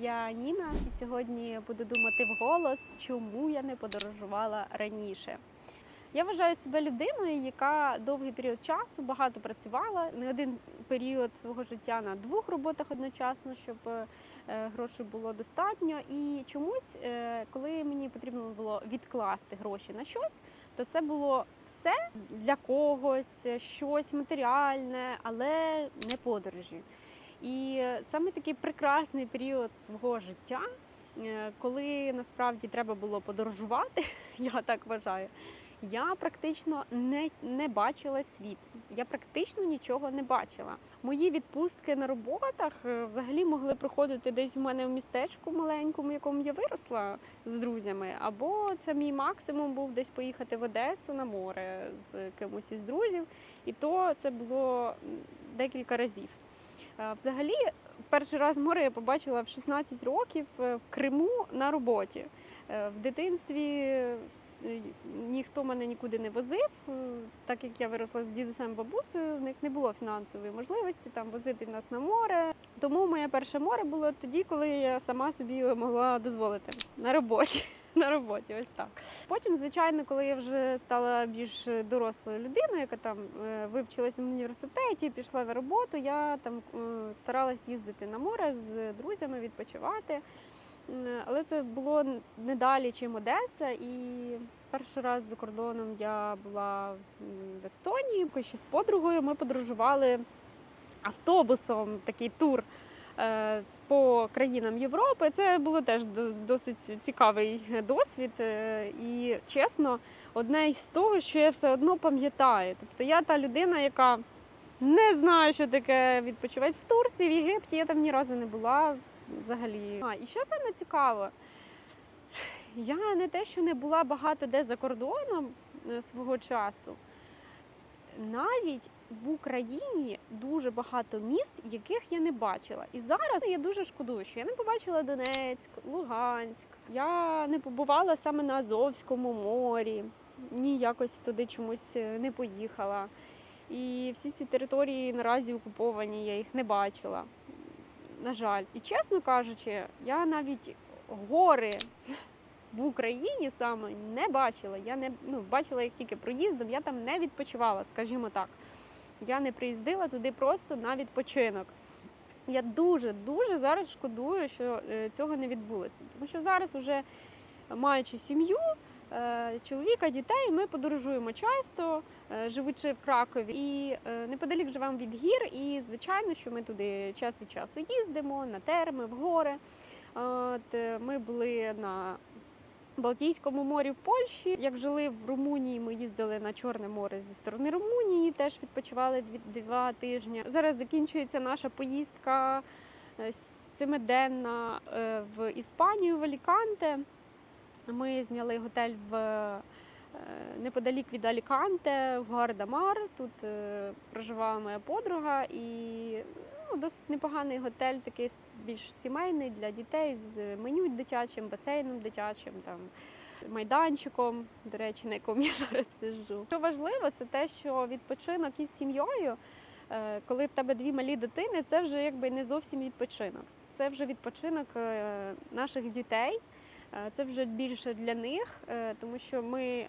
я Ніна, і сьогодні буду думати вголос, чому я не подорожувала раніше. Я вважаю себе людиною, яка довгий період часу багато працювала, не один період свого життя на двох роботах одночасно, щоб е, грошей було достатньо. І чомусь, е, коли мені потрібно було відкласти гроші на щось, то це було все для когось, щось матеріальне, але не подорожі. І саме такий прекрасний період свого життя, е, коли насправді треба було подорожувати, я так вважаю. Я практично не, не бачила світ. Я практично нічого не бачила. Мої відпустки на роботах е, взагалі могли проходити десь у мене в містечку маленькому, в якому я виросла з друзями. Або це мій максимум був десь поїхати в Одесу на море з кимось із друзів. І то це було декілька разів. Е, Взагалі, перший раз море я побачила в 16 років е, в Криму на роботі. Е, В дитинстві ніхто мене нікуди не возив, так як я виросла з дідусем бабусею, в них не було фінансової можливості там возити нас на море. Тому моє перше море було тоді, коли я сама собі могла дозволити на роботі. На роботі, ось так. Потім, звичайно, коли я вже стала більш дорослою людиною, яка там е, вивчилася в університеті, пішла на роботу, я там е, старалась їздити на море з друзями, відпочивати. Але це було не далі, чим Одеса. І перший раз за кордоном я була в Естонії, ще з подругою. Ми подорожували автобусом, такий тур е, по країнам Європи. Це було теж досить цікавий досвід. Е, І чесно, одне із того, що я все одно пам'ятаю. Тобто я та людина, яка не знає, що таке відпочивати в Турції, в Єгипті. Я там ні разу не була взагалі. А, і що саме цікаво? Я не те, що не була багато де за кордоном е, свого часу. Навіть в Україні дуже багато міст, яких я не бачила. І зараз я дуже шкодую, що я не побачила Донецьк, Луганськ. Я не побувала саме на Азовському морі, ні якось туди чомусь е, не поїхала. І всі ці території наразі окуповані, я їх не бачила. На жаль. І чесно кажучи, я навіть гори в Україні саме не бачила. Я не ну, бачила їх тільки проїздом, я там не відпочивала, скажімо так. Я не приїздила туди просто на відпочинок. Я дуже дуже зараз шкодую, що е, цього не відбулося. Тому що зараз, уже маючи сім'ю, е, чоловіка, дітей, ми подорожуємо часто, е, живучи в Кракові, і неподалік живемо від гір. І звичайно, що ми туди час від часу їздимо на терми, в гори. От, ми були на Балтійському морі в Польщі. Як жили в Румунії, ми їздили на Чорне море зі сторони Румунії, теж відпочивали два тижні. Зараз закінчується наша поїздка е, семиденна е, в Іспанію, в Аліканте. Ми зняли готель в е, неподалік від Аліканте, в Гардамар. Тут проживала моя подруга і досить непоганий готель, такий більш сімейний для дітей з меню дитячим, басейном дитячим, там майданчиком, до речі, на якому я зараз сиджу. Що важливо, це те, що відпочинок із сім'єю, е, коли в тебе дві малі дитини, це вже якби не зовсім відпочинок. Це вже відпочинок е, наших дітей. Е, Це вже більше для них, е, тому що ми е,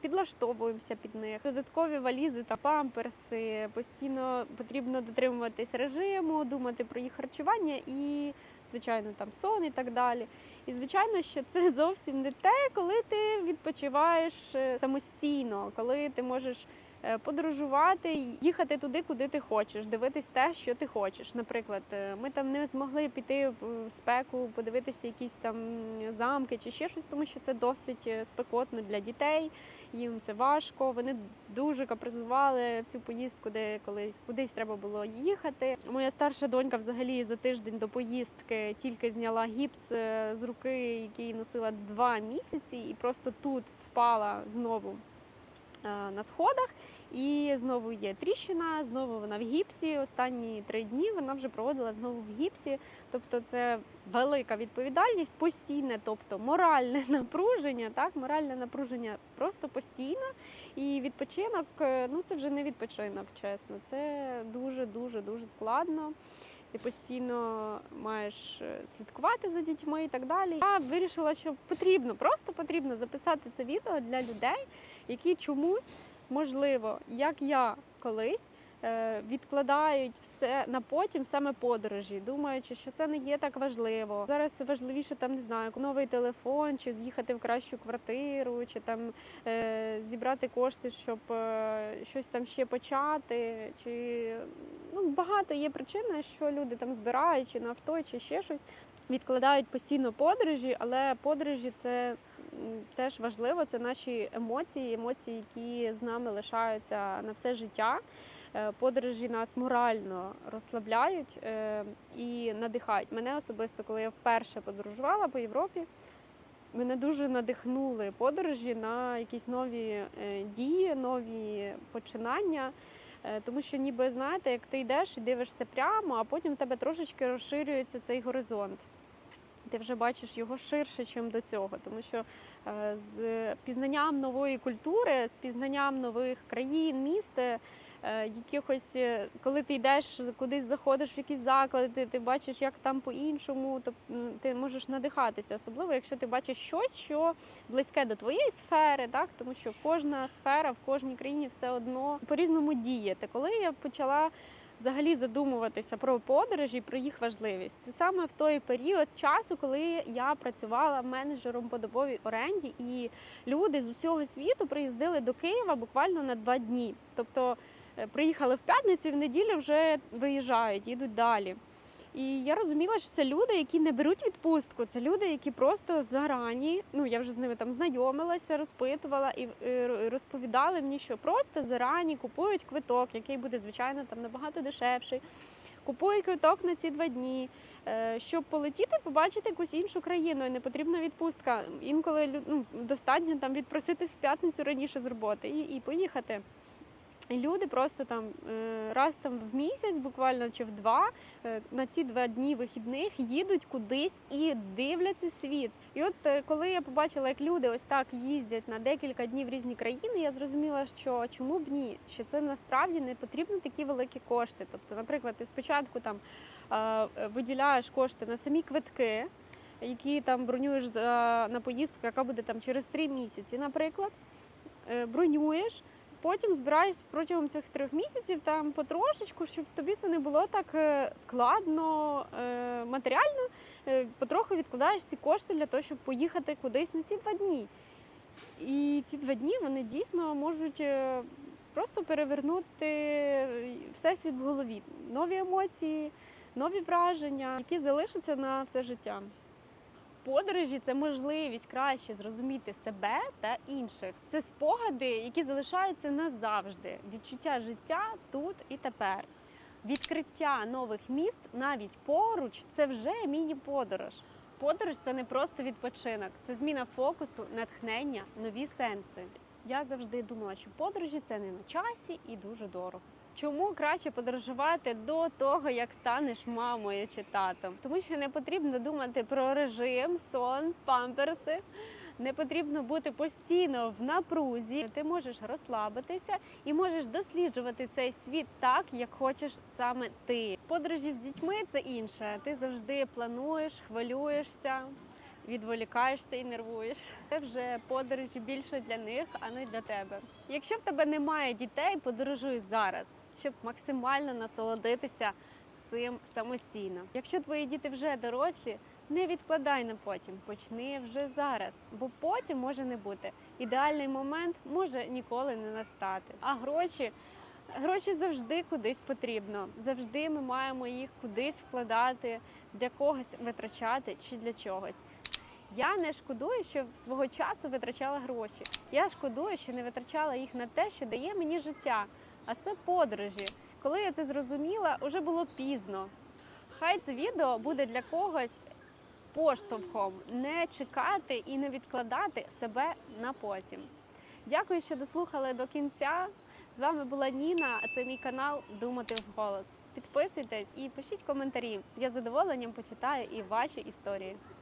підлаштовуємося під них. Додаткові валізи та памперси. Постійно потрібно дотримуватись режиму, думати про їх харчування і, звичайно, там сон і так далі. І звичайно, що це зовсім не те, коли ти відпочиваєш самостійно, коли ти можеш подорожувати, їхати туди, куди ти хочеш, дивитись те, що ти хочеш. Наприклад, е, ми там не змогли піти в спеку, подивитися якісь там замки чи ще щось, тому що це досить е, спекотно для дітей. Їм це важко. Вони дуже капризували всю поїздку, де колись кудись треба було їхати. Моя старша донька взагалі за тиждень до поїздки тільки зняла гіпс е, з руки, який носила два місяці, і просто тут впала знову е, на сходах. І знову є тріщина, знову вона в гіпсі. Останні три дні вона вже проводила знову в гіпсі. Тобто це велика відповідальність, постійне, тобто моральне напруження, так, моральне напруження просто постійно. І відпочинок, е, ну це вже не відпочинок, чесно. Це дуже дуже дуже складно. Ти постійно маєш е, слідкувати за дітьми і так далі. Я вирішила, що потрібно, просто потрібно записати це відео для людей, які чомусь, можливо, як я колись. Е, Відкладають все на потім саме подорожі, думаючи, що це не є так важливо. Зараз важливіше там не знаю, новий телефон, чи з'їхати в кращу квартиру, чи там е, зібрати кошти, щоб е, щось там ще почати. Чи ну багато є причин, що люди там збирають, чи на авто, чи ще щось. Відкладають постійно подорожі, але подорожі це теж важливо. Це наші емоції, емоції, які з нами лишаються на все життя. Е, Подорожі нас морально розслабляють е, і надихають. Мене особисто, коли я вперше подорожувала по Європі, мене дуже надихнули подорожі на якісь нові е, дії, нові починання. Тому що, ніби знаєте, як ти йдеш і дивишся прямо, а потім в тебе трошечки розширюється цей горизонт. Ти вже бачиш його ширше, ніж до цього, тому що з пізнанням нової культури, з пізнанням нових країн, міст, якихось, е, коли ти йдеш кудись заходиш в якісь заклади, ти, бачиш, як там по-іншому, то ти можеш надихатися, особливо якщо ти бачиш щось, що близьке до твоєї сфери, так тому що кожна сфера в кожній країні все одно по-різному діяти. Коли я почала взагалі задумуватися про подорожі, про їх важливість, це саме в той період часу, коли я працювала менеджером по добовій оренді, і люди з усього світу приїздили до Києва буквально на два дні. Тобто е, приїхали в п'ятницю і в неділю вже виїжджають, їдуть далі. І я розуміла, що це люди, які не беруть відпустку. Це люди, які просто зарані. Ну я вже з ними там знайомилася, розпитувала і е, розповідали мені, що просто зарані купують квиток, який буде звичайно там набагато дешевший. Купують квиток на ці два дні, е, щоб полетіти, побачити якусь іншу країну. І не потрібна відпустка. Інколи ну, достатньо там відпроситись в п'ятницю раніше з роботи і, і поїхати. І люди просто там е, раз там в місяць, буквально чи в два, е, на ці два дні вихідних їдуть кудись і дивляться світ. І от е, коли я побачила, як люди ось так їздять на декілька днів в різні країни, я зрозуміла, що чому б ні, що це насправді не потрібно такі великі кошти. Тобто, наприклад, ти спочатку там виділяєш кошти на самі квитки. Які там бронюєш на поїздку, яка буде там через три місяці, наприклад, бронюєш, Потім збираєш протягом цих трьох місяців там потрошечку, щоб тобі це не було так е, складно е, матеріально. е, Потроху відкладаєш ці кошти для того, щоб поїхати кудись на ці два дні. І ці два дні вони дійсно можуть просто перевернути всесвіт в голові. Нові емоції, нові враження, які залишаться на все життя. Подорожі це можливість краще зрозуміти себе та інших. Це спогади, які залишаються назавжди. Відчуття життя тут і тепер. Відкриття нових міст навіть поруч це вже міні-подорож. Подорож це не просто відпочинок, це зміна фокусу, натхнення, нові сенси. Я завжди думала, що подорожі це не на часі і дуже дорого. Чому краще подорожувати до того, як станеш мамою чи татом? Тому що не потрібно думати про режим, сон, памперси. Не потрібно бути постійно в напрузі. Ти можеш розслабитися і можеш досліджувати цей світ так, як хочеш саме ти. Подорожі з дітьми це інше. Ти завжди плануєш, хвилюєшся, відволікаєшся і нервуєш. Це вже подорожі більше для них, а не для тебе. Якщо в тебе немає дітей, подорожуй зараз, щоб максимально насолодитися цим самостійно. Якщо твої діти вже дорослі, не відкладай на потім, почни вже зараз, бо потім може не бути. Ідеальний момент може ніколи не настати. А гроші. Гроші завжди кудись потрібно. Завжди ми маємо їх кудись вкладати, для когось витрачати чи для чогось. Я не шкодую, що свого часу витрачала гроші. Я шкодую, що не витрачала їх на те, що дає мені життя. А це подорожі. Коли я це зрозуміла, вже було пізно. Хай це відео буде для когось поштовхом не чекати і не відкладати себе на потім. Дякую, що дослухали до кінця. З вами була Ніна, а це мій канал Думати вголос. Підписуйтесь і пишіть коментарі. Я з задоволенням почитаю і ваші історії.